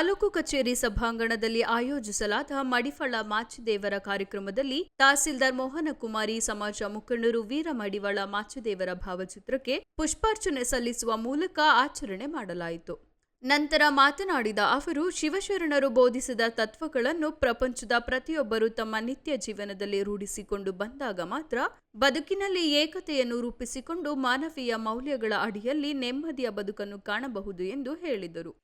ತಾಲೂಕು ಕಚೇರಿ ಸಭಾಂಗಣದಲ್ಲಿ ಆಯೋಜಿಸಲಾದ ಮಡಿಫಳ ಮಾಚಿದೇವರ ಕಾರ್ಯಕ್ರಮದಲ್ಲಿ ತಹಸೀಲ್ದಾರ್ ಮೋಹನ ಕುಮಾರಿ ಸಮಾಜ ಮುಖಂಡರು ವೀರ ಮಡಿವಾಳ ಮಾಚಿದೇವರ ಭಾವಚಿತ್ರಕ್ಕೆ ಪುಷ್ಪಾರ್ಚನೆ ಸಲ್ಲಿಸುವ ಮೂಲಕ ಆಚರಣೆ ಮಾಡಲಾಯಿತು. ನಂತರ ಮಾತನಾಡಿದ ಅವರು, ಶಿವಶರಣರು ಬೋಧಿಸಿದ ತತ್ವಗಳನ್ನು ಪ್ರಪಂಚದ ಪ್ರತಿಯೊಬ್ಬರು ತಮ್ಮ ನಿತ್ಯ ಜೀವನದಲ್ಲಿ ರೂಢಿಸಿಕೊಂಡು ಬಂದಾಗ ಮಾತ್ರ ಬದುಕಿನಲ್ಲಿ ಏಕತೆಯನ್ನು ರೂಪಿಸಿಕೊಂಡು ಮಾನವೀಯ ಮೌಲ್ಯಗಳ ಅಡಿಯಲ್ಲಿ ನೆಮ್ಮದಿಯ ಬದುಕನ್ನು ಕಾಣಬಹುದು ಎಂದು ಹೇಳಿದರು.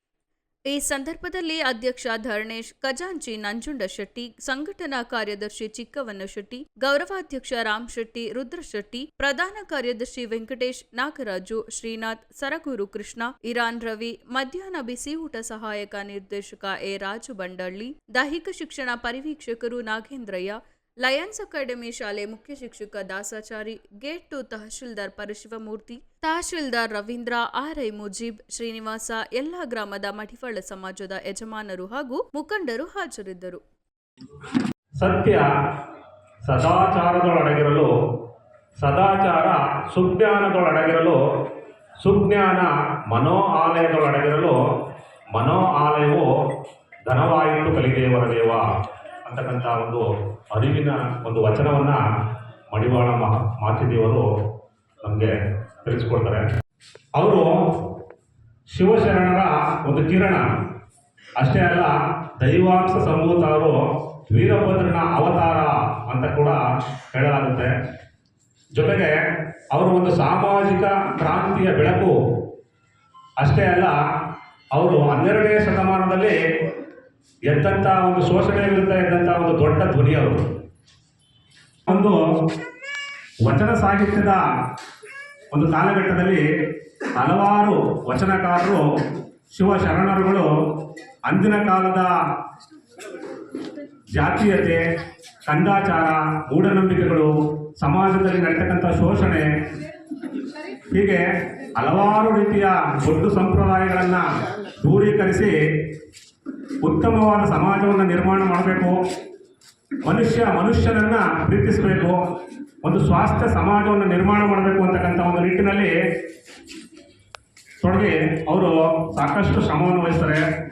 ಈ ಸಂದರ್ಭದಲ್ಲಿ ಅಧ್ಯಕ್ಷ ಧರಣೇಶ್, ಖಜಾಂಚಿ ನಂಜುಂಡ ಶೆಟ್ಟಿ, ಸಂಘಟನಾ ಕಾರ್ಯದರ್ಶಿ ಚಿಕ್ಕವನ್ನ ಶೆಟ್ಟಿ, ಗೌರವಾಧ್ಯಕ್ಷ ರಾಮ್ ಶೆಟ್ಟಿ, ರುದ್ರ ಶೆಟ್ಟಿ, ಪ್ರಧಾನ ಕಾರ್ಯದರ್ಶಿ ವೆಂಕಟೇಶ್, ನಾಗರಾಜು, ಶ್ರೀನಾಥ್, ಸರಗೂರು ಕೃಷ್ಣ, ಇರಾನ್ ರವಿ, ಮಧ್ಯಾಹ್ನ ಬಿಸಿಯೂಟ ಸಹಾಯಕ ನಿರ್ದೇಶಕ ಎ ರಾಜು ಬಂಡಳ್ಳಿ, ದೈಹಿಕ ಶಿಕ್ಷಣ ಪರಿವೀಕ್ಷಕರು ನಾಗೇಂದ್ರಯ್ಯ ಲಯನ್ಸ್ ಅಕಾಡೆಮಿ ಶಾಲೆ ಮುಖ್ಯ ಶಿಕ್ಷಕ Dasachari, grade two tahsildar Parashivamurthy, tahsildar Ravindra, RI Mujeeb, Srinivasa, ಎಲ್ಲಾ ಗ್ರಾಮದ ಮಠಿಫಳ ಸಮಾಜದ ಯಜಮಾನರು ಹಾಗೂ ಮುಖಂಡರು ಹಾಜರಿದ್ದರು. ಸತ್ಯ ಸದಾಚಾರದೊಳಗಿರಲು, ಸದಾಚಾರ ಸುಜ್ಞಾನದೊಳಗಿರಲು, ಸುಜ್ಞಾನ ಮನೋ ಆಲಯದೊಳಗಿರಲು ಮನೋ ಆಲಯವು ಧನವಾಯಿತು ಕಲಿದೇವರ ದೇವ. ಅಂತಕ್ಕಂಥ ಒಂದು ಅರಿವಿನ ಒಂದು ವಚನವನ್ನು ಮಡಿವಾಳ ಮಾಚಿದೇವರು ನಮಗೆ ತಿಳಿಸ್ಕೊಡ್ತಾರೆ. ಅವರು ಶಿವಶರಣರ ಒಂದು ಕಿರಣ. ಅಷ್ಟೇ ಅಲ್ಲ, ದೈವಾಂಶ ಸಂಭೂತವರು ವೀರಭದ್ರನ ಅವತಾರ ಅಂತ ಕೂಡ ಹೇಳಲಾಗುತ್ತೆ. ಜೊತೆಗೆ ಅವರು ಒಂದು ಸಾಮಾಜಿಕ ಕ್ರಾಂತಿಯ ಬೆಳಕು. ಅಷ್ಟೇ ಅಲ್ಲ, ಅವರು ಹನ್ನೆರಡನೇ ಶತಮಾನದಲ್ಲಿ ಎದ್ದಂಥ ಒಂದು ಶೋಷಣೆ ವಿರುದ್ಧ ಎದ್ದಂಥ ಒಂದು ದೊಡ್ಡ ಧ್ವನಿ ಅವರು ಒಂದು ವಚನ ಸಾಹಿತ್ಯದ ಒಂದು ಕಾಲಘಟ್ಟದಲ್ಲಿ ಹಲವಾರು ವಚನಕಾರರು, ಶಿವ ಶರಣರುಗಳು ಅಂದಿನ ಕಾಲದ ಜಾತೀಯತೆ ಕಂದಾಚಾರ ಮೂಢನಂಬಿಕೆಗಳು, ಸಮಾಜದಲ್ಲಿ ನಡೀತಕ್ಕಂಥ ಶೋಷಣೆ, ಹೀಗೆ ಹಲವಾರು ರೀತಿಯ ದೊಡ್ಡ ಸಂಪ್ರದಾಯಗಳನ್ನು ದೂರೀಕರಿಸಿ ಉತ್ತಮವಾದ ಸಮಾಜವನ್ನು ನಿರ್ಮಾಣ ಮಾಡಬೇಕು. ಮನುಷ್ಯ ಮನುಷ್ಯನನ್ನ ಪ್ರೀತಿಸಬೇಕು. ಒಂದು ಸ್ವಾಸ್ಥ್ಯ ಸಮಾಜವನ್ನು ನಿರ್ಮಾಣ ಮಾಡಬೇಕು ಅಂತಕ್ಕಂಥ ಒಂದು ನಿಟ್ಟಿನಲ್ಲಿ ತೊಡಗಿ ಅವರು ಸಾಕಷ್ಟು ಶ್ರಮವನ್ನು ವಹಿಸ್ತಾರೆ.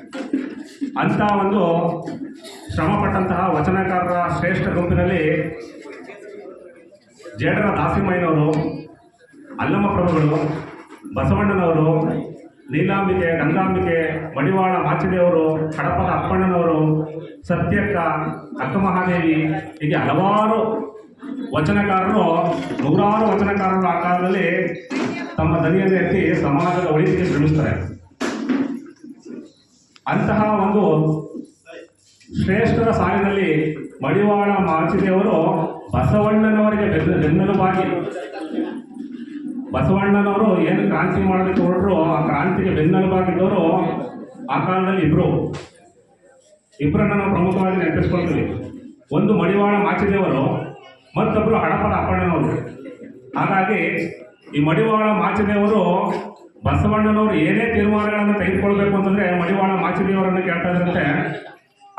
ಅಂಥ ಒಂದು ಶ್ರಮಪಟ್ಟಂತಹ ವಚನಕಾರರ ಶ್ರೇಷ್ಠ ಗುಂಪಿನಲ್ಲಿ ಜೇಡರ ದಾಸಿಮಯ್ಯನವರು ಅಲ್ಲಮ್ಮ ಪ್ರಭುಗಳು ಬಸವಣ್ಣನವರು ನೀಲಾಂಬಿಕೆ ಗಂಗಾಂಬಿಕೆ, ಮಡಿವಾಳ, ಮಾಚಿದೇವರು ಕಡಪದ ಅಪ್ಪಣ್ಣನವರು, ಸತ್ಯಕ್ಕ ಅಕ್ಕಮಹಾದೇವಿ ಹೀಗೆ ಹಲವಾರು ವಚನಕಾರರು, ನೂರಾರು ವಚನಕಾರರು ಆ ಕಾಲದಲ್ಲಿ ತಮ್ಮ ದನಿಯನ್ನು ಎತ್ತಿ ಸಮಾಜದ ಒಳಿತಿಗೆ ಶ್ರಮಿಸ್ತಾರೆ. ಅಂತಹ ಒಂದು ಶ್ರೇಷ್ಠರ ಸಾಲಿನಲ್ಲಿ ಮಡಿವಾಳ, ಮಾಚಿದೇವರು ಬಸವಣ್ಣನವರಿಗೆ ಬೆನ್ನ, ಬೆನ್ನೆಲುಬಾಗಿ ಬಸವಣ್ಣನವರು ಏನು ಕ್ರಾಂತಿ ಮಾಡಲಿಕ್ಕೆ ಹೊರಟರು, ಆ ಕ್ರಾಂತಿಗೆ ಬೆನ್ನೆಲುಬಾಗಿದ್ದವರು ಆ ಕಾಲದಲ್ಲಿ ಇಬ್ರು. ಇಬ್ಬರನ್ನ ನಾವು ಪ್ರಮುಖವಾಗಿ ನೆನಪಿಸ್ಕೊಳ್ತೀವಿ. ಒಂದು ಮಡಿವಾಳ ಮಾಚಿದೇವರು ಮತ್ತೊಬ್ಬರು ಹಡಪದ ಅಪ್ಪಣ್ಣನವರು. ಹಾಗಾಗಿ ಈ ಮಡಿವಾಳ ಮಾಚಿದೇವರು ಬಸವಣ್ಣನವರು ಏನೇ ತೀರ್ಮಾನಗಳನ್ನು ತೆಗೆದುಕೊಳ್ಬೇಕು ಅಂತಂದ್ರೆ ಮಡಿವಾಳ ಮಾಚಿದೇವರನ್ನು ಕೇಳ್ತಾ ಇದ್ರಂತೆ.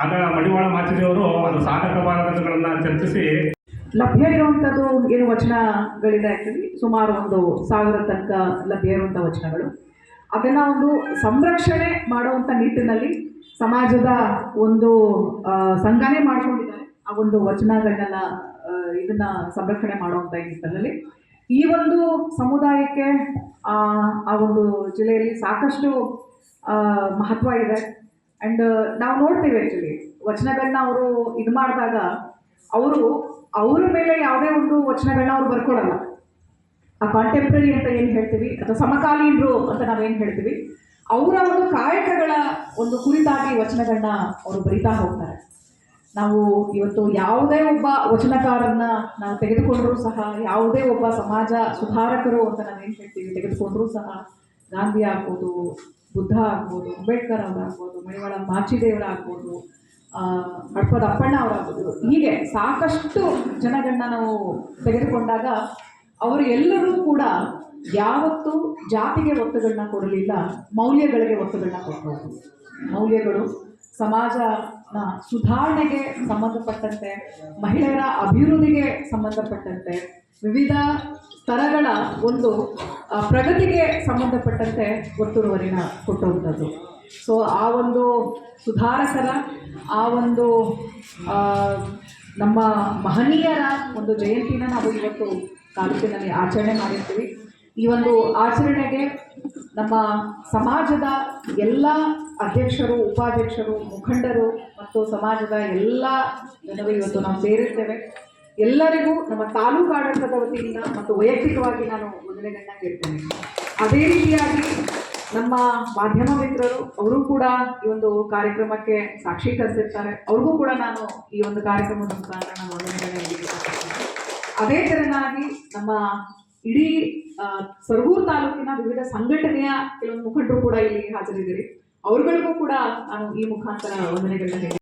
ಆಗ ಮಡಿವಾಳ ಮಾಚಿದೇವರು ಅದು ಸಾಧಕ ಬಾಧಕಗಳನ್ನು ಚರ್ಚಿಸಿ ಲಭ್ಯ ಇರುವಂಥದ್ದು ಏನು ವಚನಗಳಿದೆ ಆ್ಯಕ್ಚುಲಿ ಸುಮಾರು ಒಂದು ಸಾವಿರ ತನಕ ಲಭ್ಯ ಇರುವಂಥ ವಚನಗಳು. ಅದನ್ನು ಒಂದು ಸಂರಕ್ಷಣೆ ಮಾಡುವಂಥ ನಿಟ್ಟಿನಲ್ಲಿ ಸಮಾಜದ ಒಂದು ಸಂಘನೇ ಮಾಡ್ಕೊಂಡಿದ್ದಾರೆ. ಆ ಒಂದು ವಚನಗಳನ್ನೆಲ್ಲ ಇದನ್ನು ಸಂರಕ್ಷಣೆ ಮಾಡುವಂಥ ನಿಟ್ಟಿನಲ್ಲಿ. ಈ ಒಂದು ಸಮುದಾಯಕ್ಕೆ, ಆ ಒಂದು ಜಿಲ್ಲೆಯಲ್ಲಿ ಸಾಕಷ್ಟು ಮಹತ್ವ ಇದೆ. ಆ್ಯಂಡ್ ನಾವು ನೋಡ್ತೀವಿ ಆ್ಯಕ್ಚುಲಿ ವಚನಗಳನ್ನ ಅವರು ಇದು ಮಾಡಿದಾಗ ಅವರು ಅವರ ಮೇಲೆ ಯಾವುದೇ ಒಂದು ವಚನಗಳನ್ನ ಅವ್ರು ಬರ್ಕೊಡಲ್ಲ ಆ ಕಾಂಟೆಂಪ್ರರಿ ಅಂತ ಏನು ಹೇಳ್ತೀವಿ? ಅಥವಾ ಸಮಕಾಲೀನರು ಅಂತ ನಾವೇನು ಹೇಳ್ತೀವಿ? ಅವರ ಒಂದು ಕಾಯಕಗಳ ಒಂದು ಕುರಿತಾಗಿ ವಚನಗಳನ್ನ ಅವರು ಬರಿತಾ ಹೋಗ್ತಾರೆ. ನಾವು ಇವತ್ತು ಯಾವುದೇ ಒಬ್ಬ ವಚನಕಾರನ್ನ ನಾವು ತೆಗೆದುಕೊಂಡ್ರೂ ಸಹ, ಯಾವುದೇ ಒಬ್ಬ ಸಮಾಜ ಸುಧಾರಕರು ಅಂತ ನಾವೇನು ಹೇಳ್ತೀವಿ? ತೆಗೆದುಕೊಂಡ್ರೂ ಸಹ ಗಾಂಧಿ ಆಗ್ಬೋದು, ಬುದ್ಧ ಆಗ್ಬೋದು, ಅಂಬೇಡ್ಕರ್ ಅವರಾಗ್ಬೋದು, ಮಣಿವಾಳ ಮಾಚಿದೇವರಾಗ್ಬೋದು ಹಡ್ಪದ ಅಪ್ಪಣ್ಣ ಅವರಾಗ್ಬೋದು ಹೀಗೆ ಸಾಕಷ್ಟು ಜನಗಳನ್ನ ನಾವು ತೆಗೆದುಕೊಂಡಾಗ ಅವರು ಎಲ್ಲರೂ ಕೂಡ ಯಾವತ್ತೂ ಜಾತಿಗೆ ಒತ್ತುಗಳನ್ನ ಕೊಡಲಿಲ್ಲ, ಮೌಲ್ಯಗಳಿಗೆ ಒತ್ತುಗಳನ್ನ ಕೊಟ್ಟರು ಮೌಲ್ಯಗಳು ಸಮಾಜನ ಸುಧಾರಣೆಗೆ ಸಂಬಂಧಪಟ್ಟಂತೆ, ಮಹಿಳೆಯರ ಅಭಿವೃದ್ಧಿಗೆ ಸಂಬಂಧಪಟ್ಟಂತೆ, ವಿವಿಧ ಸ್ತರಗಳ ಒಂದು ಪ್ರಗತಿಗೆ ಸಂಬಂಧಪಟ್ಟಂತೆ ಒತ್ತುವರಿನ ಕೊಟ್ಟುವಂಥದ್ದು ಸೊ ಆ ಒಂದು ಸುಧಾರಕರ ಆ ಒಂದು ನಮ್ಮ ಮಹನೀಯರ ಒಂದು ಜಯಂತಿನ ನಾವು ಇವತ್ತು ತಾಲೂಕಿನಲ್ಲಿ ಆಚರಣೆ ಮಾಡಿರ್ತೀವಿ. ಈ ಒಂದು ಆಚರಣೆಗೆ ನಮ್ಮ ಸಮಾಜದ ಎಲ್ಲ ಅಧ್ಯಕ್ಷರು, ಉಪಾಧ್ಯಕ್ಷರು, ಮುಖಂಡರು ಮತ್ತು ಸಮಾಜದ ಎಲ್ಲ ಜನರು ಇವತ್ತು ನಾವು ಸೇರಿರ್ತೇವೆ. ಎಲ್ಲರಿಗೂ ನಮ್ಮ ತಾಲೂಕು ಆಡಳಿತದ ವತಿಯಿಂದ ಮತ್ತು ವೈಯಕ್ತಿಕವಾಗಿ ನಾನು ಕೇಳ್ತೇನೆ ಅದೇ ರೀತಿಯಾಗಿ ನಮ್ಮ ಮಾಧ್ಯಮ ಮಿತ್ರರು, ಅವರು ಕೂಡ ಈ ಒಂದು ಕಾರ್ಯಕ್ರಮಕ್ಕೆ ಸಾಕ್ಷೀಕರಿಸಿರ್ತಾರೆ ಅವ್ರಿಗೂ ಕೂಡ ನಾನು ಈ ಒಂದು ಕಾರ್ಯಕ್ರಮದ ಮುಖಾಂತರ ನಾನು. ಅದೇ ತೆರನಾಗಿ ನಮ್ಮ ಇಡೀ ಸರಗೂರು ತಾಲೂಕಿನ ವಿವಿಧ ಸಂಘಟನೆಯ ಕೆಲವೊಂದು ಮುಖಂಡರು ಕೂಡ ಇಲ್ಲಿ ಹಾಜರಿದ್ದೀರಿ. ಅವ್ರಗಳಿಗೂ ಕೂಡ ನಾನು ಈ ಮುಖಾಂತರ ವಂದನೆಗಳನ್ನ